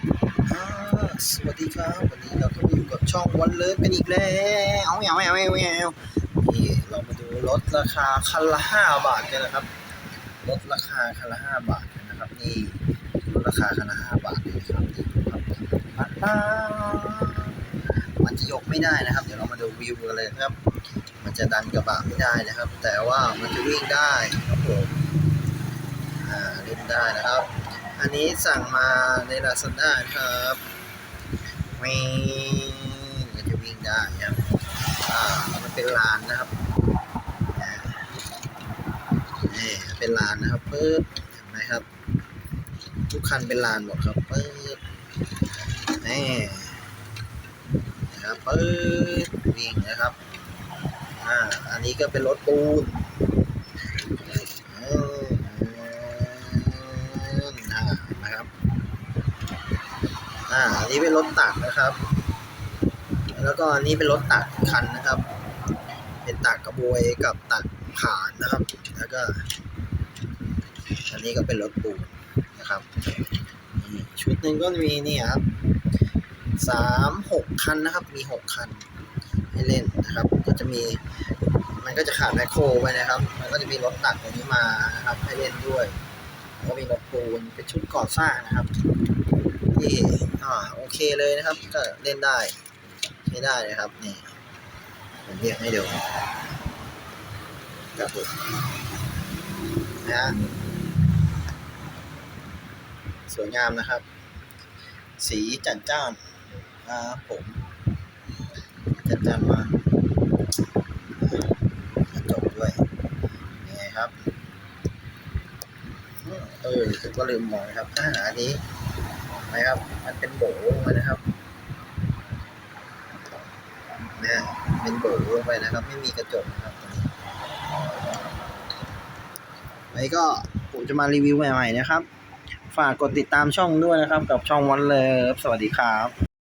สวัสดีครับ วันนี้เราก็มาอยู่กับช่องวันเลิฟกันอีกแล้ว เอาเอาเอาเอาเอานี่เรามาดูลดราคาคันละห้าบาทกันนะครับลดราคาคันละห้าบาทกันนะครับ นี่ลดราคาคันละห้าบาทเลยครับนี่ครับปั๊บปั๊บมันจะยกไม่ได้นะครับ เดี๋ยวเรามาดูวิวกันเลยนะครับ มันจะดันกระบะไม่ได้นะครับ แต่ว่ามันจะวิ่งได้ครับผมอ่าเล่นได้นะครับ อันนี้สั่งมาใน Lazada ครับไม่มันจะวิ่งได้ครับ อ่า มันเป็นลานนะครับนี่เป็นลานนะครับปึ๊บเห็นไหมครับ ทุกคันเป็นลานหมดครับปึ๊บนี่นะครับปึ๊บวิ่งนะครับ อ่า อันนี้ก็เป็นรถปูน อ่าอันนี้เป็นรถตักนะครับ แล้วก็อันนี้เป็นรถตักคันนะครับ เป็นตักกระบวยกับตักผ่านนะครับ แล้วก็อันนี้ก็เป็นรถปูนนะครับชุดหนึ่งก็มีนี่ครับสามหกคันนะครับ มีหกคันให้เล่นนะครับ ก็จะมีมันก็จะขาดแมคโครไปนะครับ มันก็จะมีรถตักตรงนี้มานะครับ ให้เล่นด้วย ก็มีรถปูนเป็นชุดก่อสร้างนะครับ ที่ เคเลยนะครับ ก็เล่นได้ใช้ได้นะครับนี่ผมเรียกให้ดูครับผมนะฮะสวยงามนะครับ สีจัดจ้านนะครับผมจัดจ้านมากกระจกด้วยยังไงครับ เออผมก็ลืมมองนะครับอาหารนี้ นะครับ มันเป็นโบลงไปนะครับนะเป็นโบลงไปนะครับ ไม่มีกระจกนะครับตรงนี้ไว้ก็ผมจะมารีวิวใหม่ๆนะครับ ฝากกดติดตามช่องด้วยนะครับ กับช่องวันเลิฟสวัสดีครับ